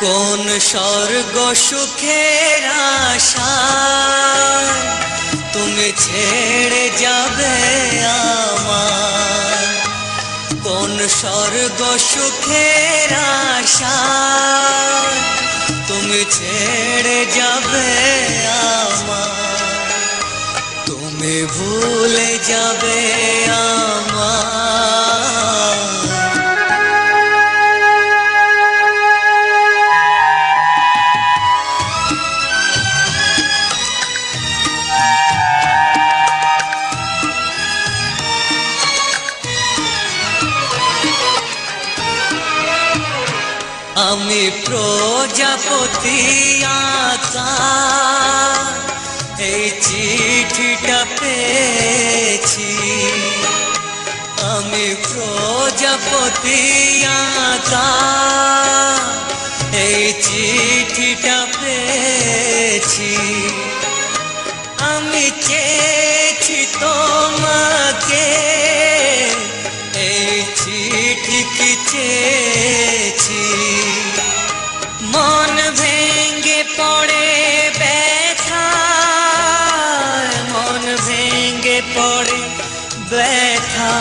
কোন স্বর্গ সুখের আশায় তুমি ছেড়ে যাবে আমার। কোন স্বর্গ সুখের আশায় তুমি ছেড়ে যাবে আমার। তুমি ভুলে যাবে আমার। আমি প্রজাপতি এই চিঠিটা পেয়েছি। আমি প্রজাপতি এই চিঠিটা পেয়েছি। আমি চেয়েছি তোমাকে পড়ে ব্যথা।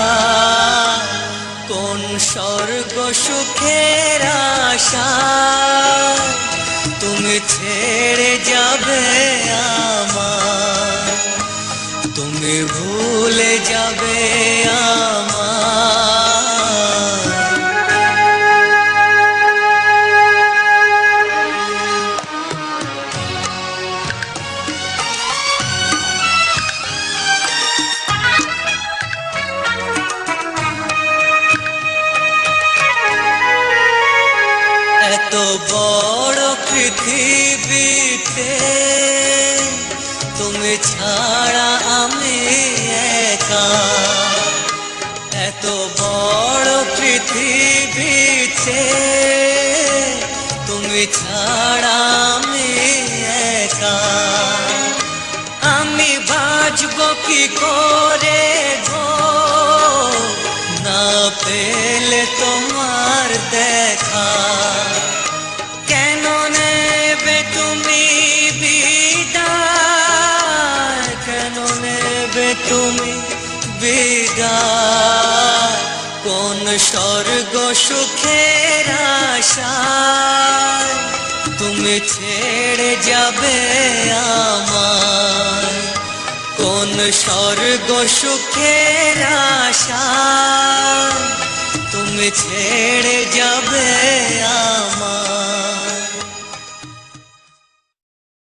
কোন স্বর্গ সুখের আশা? তুমি ছেড়ে যাবে আমার। তুমি ভুলে যাবে বড় পৃথিবীতে, তুমি ছাড়া আমি একা। এত বড় পৃথিবীতে, তুমি ছাড়া আমি একা। আমি বাঁচব কি করে গো? না পেলে তুমি বিদায় কেন নেবে তুমি বিদায় কোন স্বর্গ সুখের আশায় তুমি ছেড়ে যাবে আমায় কোন স্বর্গ সুখের আশায় তুমি ছেড়ে যাবে আমায়